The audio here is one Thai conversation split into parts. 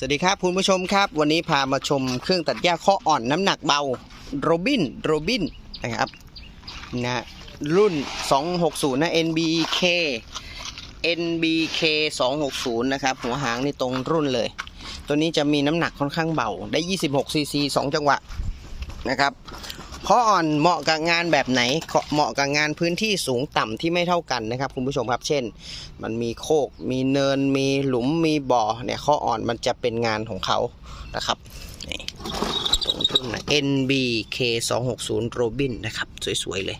สวัสดีครับคุณผู้ชมครับ วันนี้พามาชมเครื่องตัดหญ้าข้ออ่อนน้ำหนักเบาโรบินโรบินนะครับนะรุ่น 260 นะ NBK NBK 260 นะครับ หัวหางนี่ตรงรุ่นเลย ตัวนี้จะมีน้ำหนักค่อนข้างเบา ได้ 26 cc 2 จังหวะนะครับ ข้ออ่อนเหมาะกับงานแบบไหนเหมาะกับงานพื้นที่สูงต่ำที่ไม่เท่ากันนะครับคุณผู้ชมครับ เช่น มันมีโคก มีเนิน มีหลุม มีบ่อ เนี่ยข้ออ่อนมันจะเป็นงานของเขานะครับนี่ตรงรุ่นนะ NBK 260 Robin นะครับ สวย ๆ เลย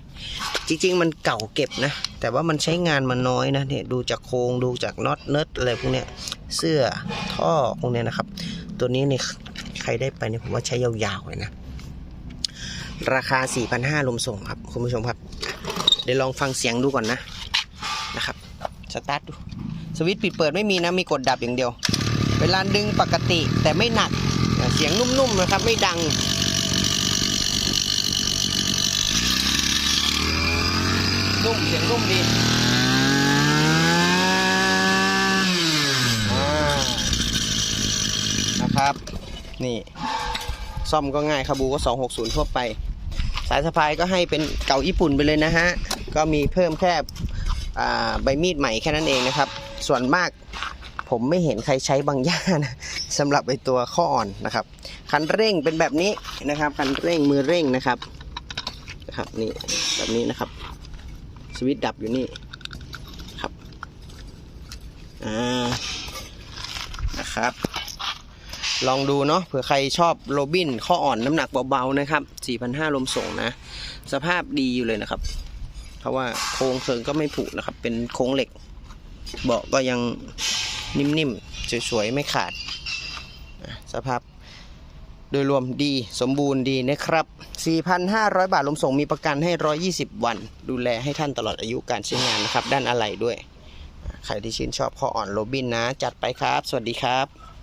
จริง ๆ มันเก่าเก็บนะ แต่ว่ามันใช้งานมาน้อยนะเนี่ยดูจากโครงดูจากน็อตเนิร์ดอะไรพวกเนี้ยเสื้อท่อพวกเนี้ยนะครับ ตัวนี้เนี่ยใครได้ไปเนี่ยผมว่าใช้ยาวๆเลยนะ ราคา 4,500ลมส่งครับคุณผู้ชมครับ เดี๋ยวลองฟังเสียงดูก่อนนะนะครับสตาร์ทดูสวิตช์ปิดเปิดไม่มีนะมีกดดับอย่างเดียว เวลาดึงปกติแต่ไม่หนักเสียงนุ่มๆนะครับไม่ดังนุ่มเสียงนุ่มดีนะครับ นี่ ซ่อมก็ง่ายคาบูก็ 260 ทั่วไป สายสะพายก็ให้เป็นเก่าญี่ปุ่นไปเลยนะฮะ ก็มีเพิ่มแค่ใบมีดใหม่แค่นั้นเองนะครับ ส่วนมากผมไม่เห็นใครใช้บางย่านะสำหรับไอตัวข้ออ่อนนะครับ คันเร่งเป็นแบบนี้นะครับ คันเร่งมือเร่งนะครับนะครับนี่แบบนี้นะครับ สวิตช์ดับอยู่นี่ครับอ่านะครับ ลองดูเนาะเผื่อใครชอบโรบินข้ออ่อนน้ำหนักเบาๆนะครับ4,500ลมส่งนะ สภาพดีอยู่เลยนะครับ เพราะว่าโครงเพลิงก็ไม่ผุนะครับ เป็นโครงเหล็ก เบาะก็ยังนิ่มๆ สวยๆ ไม่ขาด สภาพโดยรวมดีสมบูรณ์ดีนะครับ 4,500 บาทลมส่งมีประกันให้ 120 วัน ดูแลให้ท่านตลอดอายุการใช้งานนะครับ ด้านอะไหล่ด้วย ใครที่ชื่นชอบข้ออ่อนโรบินนะ จัดไปครับ สวัสดีครับ